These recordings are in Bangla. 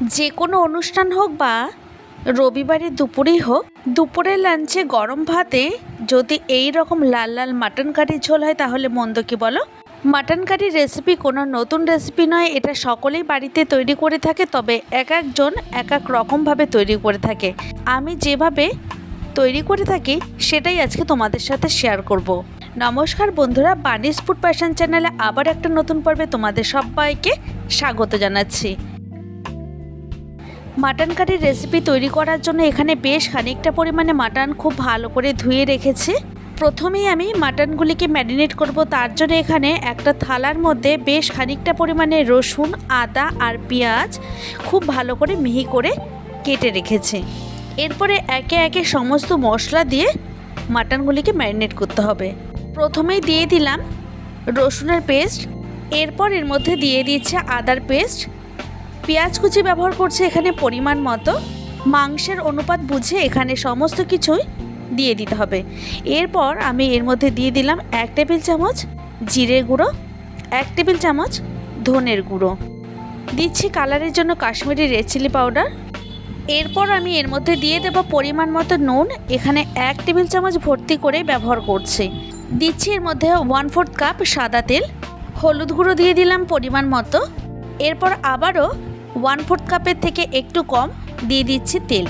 যে কোনো অনুষ্ঠান হোক বা রবিবারে দুপুরেই হোক, দুপুরের লাঞ্চে গরম ভাতে যদি এই রকম লাল লাল মাটন কারির ঝোল হয়, তাহলে মন্দ কি বলো? মাটন কারির রেসিপি কোনো নতুন রেসিপি নয়, এটা সকলেই বাড়িতে তৈরি করে থাকে, তবে এক একজন এক এক রকমভাবে তৈরি করে থাকে। আমি যেভাবে তৈরি করে থাকি, সেটাই আজকে তোমাদের সাথে শেয়ার করব। নমস্কার বন্ধুরা বানিস ফুড প্যাশন চ্যানেলে আবার একটা নতুন পর্বে তোমাদের সবাইকে স্বাগত জানাচ্ছি। মাটন কারির রেসিপি তৈরি করার জন্য এখানে বেশ খানিকটা পরিমাণে মাটন খুব ভালো করে ধুয়ে রেখেছি। প্রথমেই আমি মাটনগুলিকে ম্যারিনেট করব, তার জন্য এখানে একটা থালার মধ্যে বেশ খানিকটা পরিমাণে রসুন, আদা আর পেঁয়াজ খুব ভালো করে মিহি করে কেটে রেখেছি। এরপরে একে একে সমস্ত মশলা দিয়ে মাটনগুলিকে ম্যারিনেট করতে হবে। প্রথমেই দিয়ে দিলাম রসুনের পেস্ট, এরপর এর মধ্যে দিয়ে দিচ্ছে আদার পেস্ট পেঁয়াজ কুচি ব্যবহার করছে এখানে পরিমাণ মতো। মাংসের অনুপাত বুঝে এখানে সমস্ত কিছুই দিয়ে দিতে হবে। এরপর আমি এর মধ্যে দিয়ে দিলাম এক টেবিল চামচ জিরে গুঁড়ো, এক টেবিল চামচ ধনের গুঁড়ো। দিচ্ছি কালারের জন্য কাশ্মীরি রেড চিলি পাউডার। এরপর আমি এর মধ্যে দিয়ে দেবো পরিমাণ মতো নুন। এখানে এক টেবিল চামচ ভর্তি করে ব্যবহার করছি। দিচ্ছি এর মধ্যে ওয়ান ফোর্থ কাপ সাদা তেল। হলুদ গুঁড়ো দিয়ে দিলাম পরিমাণ মতো। এরপর আবারও ওয়ান ফোর্থ কাপের থেকে একটু কম দিয়ে দিচ্ছি তেল।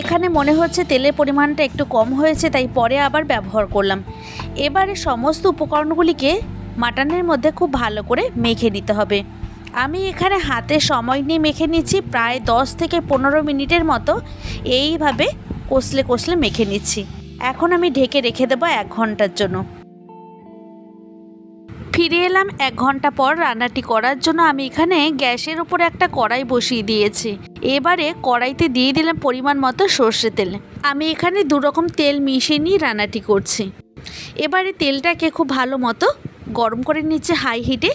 এখানে মনে হচ্ছে তেলের পরিমাণটা একটু কম হয়েছে, তাই পরে আবার ব্যবহার করলাম। এবারে সমস্ত উপকরণগুলিকে মাটনের মধ্যে খুব ভালো করে মেখে নিতে হবে। আমি এখানে হাতে সময় নিয়ে মেখে নিচ্ছি, প্রায় দশ থেকে পনেরো মিনিটের মতো এইভাবে কষলে কষলে মেখে নিচ্ছি। এখন আমি ঢেকে রেখে দেবো এক ঘণ্টার জন্য। ফিরে এলাম এক ঘণ্টা পর রান্নাটি করার জন্য আমি এখানে গ্যাসের উপরে একটা কড়াই বসিয়ে দিয়েছি। এবারে কড়াইতে দিয়ে দিলাম পরিমাণ মতো সর্ষে তেল। আমি এখানে দু রকম তেল মিশিয়ে নিয়ে রান্নাটি করছি। এবারে তেলটাকে খুব ভালো মতো গরম করে নিচ্ছে হাই হিটে।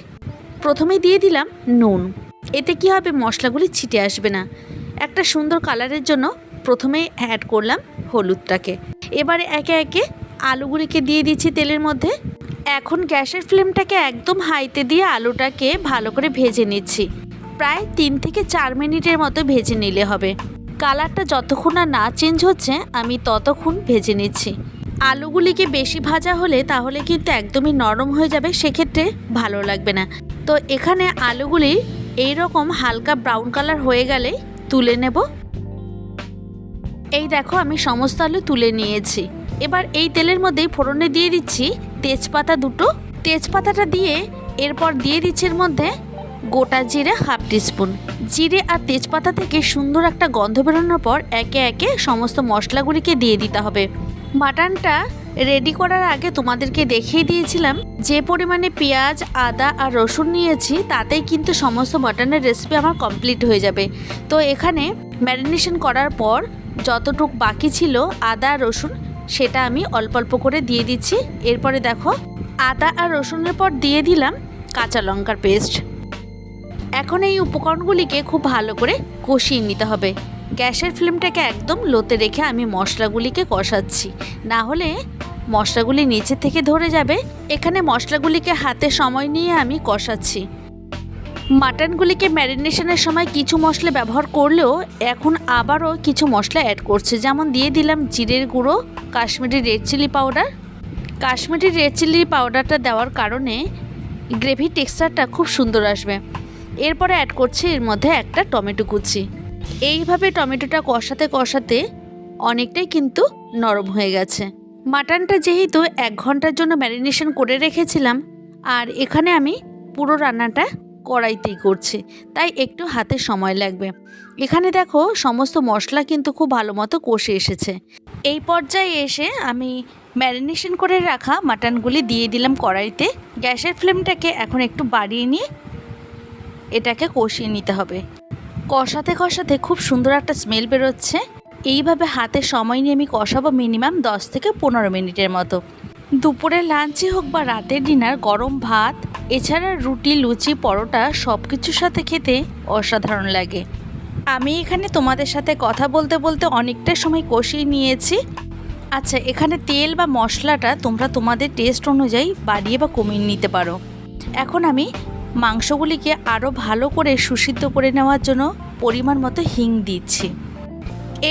প্রথমে দিয়ে দিলাম নুন। এতে কি হবে? মশলাগুলি ছিটে আসবে না। একটা সুন্দর কালারের জন্য প্রথমে অ্যাড করলাম হলুদটাকে। এবারে একে একে আলুগুলিকে দিয়ে দিচ্ছি তেলের মধ্যে। এখন গ্যাসের ফ্লেমটাকে একদম হাইতে দিয়ে আলুটাকে ভালো করে ভেজে নিচ্ছি। প্রায় তিন থেকে চার মিনিটের মতো ভেজে নিলে হবে। কালারটা যতক্ষণ না না চেঞ্জ হচ্ছে, আমি ততক্ষণ ভেজে নিচ্ছি। আলুগুলিকে বেশি ভাজা হলে তাহলে কিন্তু একদমই নরম হয়ে যাবে, সেক্ষেত্রে ভালো লাগবে না। তো এখানে আলুগুলি এই রকম হালকা ব্রাউন কালার হয়ে গেলে তুলে নেব। এই দেখো, আমি সমস্ত আলু তুলে নিয়েছি। এবার এই তেলের মধ্যেই ফোড়নে দিয়ে দিচ্ছি তেজপাতা দুটো। তেজপাতাটা দিয়ে এরপর দিয়ে দিচ্ছি এর মধ্যে গোটা জিরে হাফ টিস্পুন। জিরে আর তেজপাতা থেকে সুন্দর একটা গন্ধ বেরোনোর পর একে একে সমস্ত মশলাগুলিকে দিয়ে দিতে হবে। মাটনটা রেডি করার আগে তোমাদেরকে দেখিয়ে দিয়েছিলাম, যে পরিমাণে পেঁয়াজ, আদা আর রসুন নিয়েছি, তাতেই কিন্তু সমস্ত মাটনের রেসিপি আমার কমপ্লিট হয়ে যাবে। তো এখানে ম্যারিনেশন করার পর যতটুক বাকি ছিল, আদা, রসুন সেটা আমি অল্প অল্প করে দিয়ে দিচ্ছি। এরপরে দেখো, আদা আর রসুনের পর দিয়ে দিলাম কাঁচা লঙ্কার পেস্ট। এখন এই উপকরণগুলিকে খুব ভালো করে কষিয়ে নিতে হবে। গ্যাসের ফ্লেমটাকে একদম লোতে রেখে আমি মশলাগুলিকে কষাচ্ছি। না হলে মশলাগুলি নিচে থেকে ধরে যাবে। এখানে মশলাগুলিকে হাতে সময় নিয়ে আমি কষাচ্ছি। মাটনগুলিকে ম্যারিনেশনের সময় কিছু মশলা ব্যবহার করলেও এখন আবারও কিছু মশলা অ্যাড করছে। যেমন দিয়ে দিলাম জিরের গুঁড়ো, Kashmiri red chilli powder Kashmiri red chilli পাউডারটা দেওয়ার কারণে গ্রেভি টেক্সচারটা খুব সুন্দর আসবে। এরপরে অ্যাড করছি এর মধ্যে একটা টমেটো কুচি। এইভাবে টমেটোটা কষাতে কষাতে অনেকটাই কিন্তু নরম হয়ে গেছে। মাটনটা যেহেতু এক ঘণ্টার জন্য ম্যারিনেশন করে রেখেছিলাম, আর এখানে আমি পুরো রান্নাটা কড়াইতেই করছে। তাই একটু হাতে সময় লাগবে। এখানে দেখো, সমস্ত মশলা কিন্তু খুব ভালো মতো কষে এসেছে। এই পর্যায়ে এসে আমি ম্যারিনেশন করে রাখা মাটনগুলি দিয়ে দিলাম কড়াইতে। গ্যাসের ফ্লেমটাকে এখন একটু বাড়িয়ে নিয়ে এটাকে কষিয়ে নিতে হবে। কষাতে কষাতে খুব সুন্দর একটা স্মেল বেরোচ্ছে। এইভাবে হাতে সময় নিয়ে আমি কষাবো মিনিমাম দশ থেকে পনেরো মিনিটের মতো। দুপুরের লাঞ্চে হোক বা রাতের ডিনার, গরম ভাত এছাড়া রুটি, লুচি, পরোটা সব কিছুর সাথে খেতে অসাধারণ লাগে। আমি এখানে তোমাদের সাথে কথা বলতে বলতে অনেকটা সময় কষিয়ে নিয়েছি। আচ্ছা এখানে তেল বা মশলাটা তোমরা তোমাদের টেস্ট অনুযায়ী বাড়িয়ে বা কমিয়ে নিতে পারো। এখন আমি মাংসগুলিকে আরও ভালো করে সুসিদ্ধ করে নেওয়ার জন্য পরিমাণ মতো হিং দিচ্ছি।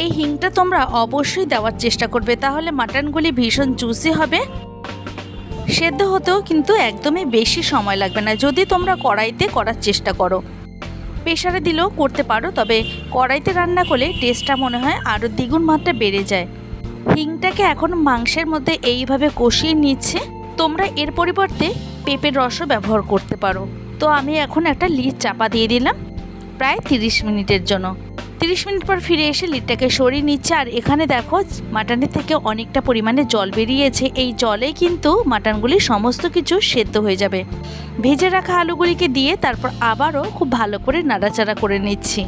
এই হিংটা তোমরা অবশ্যই দেওয়ার চেষ্টা করবে, তাহলে মাটনগুলি ভীষণ জুসি হবে। সেদ্ধ হতেও কিন্তু একদমই বেশি সময় লাগবে না। যদি তোমরা কড়াইতে করার চেষ্টা করো। প্রেশারে দিলেও করতে পারো, তবে কড়াইতে রান্না করলে টেস্টটা মনে হয় আরও দ্বিগুণ মাত্রা বেড়ে যায়। হিংটাকে এখন মাংসের মধ্যে এইভাবে কষিয়ে নিচ্ছে, তোমরা এর পরিবর্তে পেঁপের রসও ব্যবহার করতে পারো। তো আমি এখন একটা লিড চাপা দিয়ে দিলাম, প্রায় তিরিশ মিনিটের জন্য। তিরিশ মিনিট পর ফিরে এসে লিডটাকে সরিয়ে নিচ্ছে। আর এখানে দেখো, মাটনের থেকে অনেকটা পরিমাণে জল বেরিয়েছে। এই জলে কিন্তু মাটনগুলি সমস্ত কিছু সেদ্ধ হয়ে যাবে। ভেজে রাখা আলুগুলিকে দিয়ে তারপর আবারও খুব ভালো করে নাড়াচাড়া করে নিচ্ছি।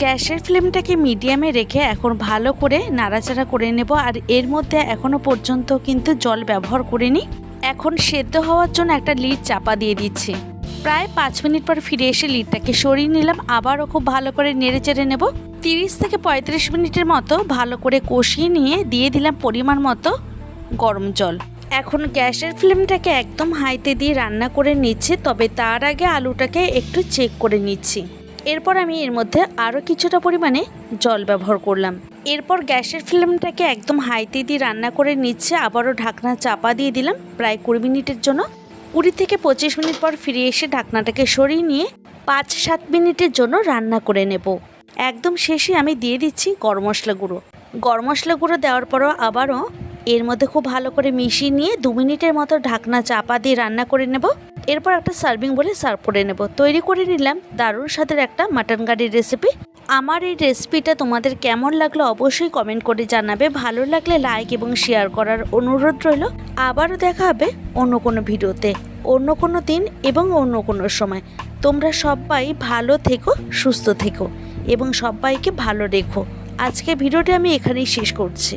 গ্যাসের ফ্লেমটাকে মিডিয়ামে রেখে এখন ভালো করে নাড়াচাড়া করে নেব। আর এর মধ্যে এখনও পর্যন্ত কিন্তু জল ব্যবহার করিনি। এখন সেদ্ধ হওয়ার জন্য একটা লিড চাপা দিয়ে দিচ্ছি। প্রায় পাঁচ মিনিট পর ফিরে এসে লিডটাকে সরিয়ে নিলাম। আবারও খুব ভালো করে নেড়ে চেড়ে নেব। তিরিশ থেকে পঁয়ত্রিশ মিনিটের মতো ভালো করে কষিয়ে নিয়ে দিয়ে দিলাম পরিমাণ মতো গরম জল। এখন গ্যাসের ফ্লেমটাকে একদম হাইতে দিয়ে রান্না করে নিচ্ছি, তবে তার আগে আলুটাকে একটু চেক করে নিচ্ছি। এরপর আমি এর মধ্যে আরও কিছুটা পরিমাণে জল ব্যবহার করলাম। এরপর গ্যাসের ফ্লেমটাকে একদম হাইতে দিয়ে রান্না করে নিচ্ছে, আবারও ঢাকনা চাপা দিয়ে দিলাম প্রায় কুড়ি মিনিটের জন্য। কুড়ি থেকে পঁচিশ মিনিট পর ফিরে এসে ঢাকনাটাকে সরিয়ে নিয়ে পাঁচ সাত মিনিটের জন্য রান্না করে নেব। একদম শেষে আমি দিয়ে দিচ্ছি গরম মশলা গুঁড়ো। গরম মশলা গুঁড়ো দেওয়ার পরও আবারও এর মধ্যে খুব ভালো করে মিশিয়ে নিয়ে দু মিনিটের মতো ঢাকনা চাপা দিয়ে রান্না করে নেব। এরপর একটা সার্ভিং বলে সার্ভ করে নেব। তৈরি করে নিলাম দারুণ স্বাদের একটা মাটন গাড়ির রেসিপি। আমার এই রেসিপিটা তোমাদের কেমন লাগল অবশ্যই কমেন্ট করে জানাবে। ভালো লাগলে লাইক এবং শেয়ার করার অনুরোধ রইল। আবারও দেখা হবে অন্য কোনো ভিডিওতে। অন্য কোনো দিন এবং অন্য কোনো সময়। তোমরা সবাই ভালো থেকো, সুস্থ থেকো এবং সবাইকে ভালো রেখো। আজকে ভিডিওটি আমি এখানেই শেষ করছি।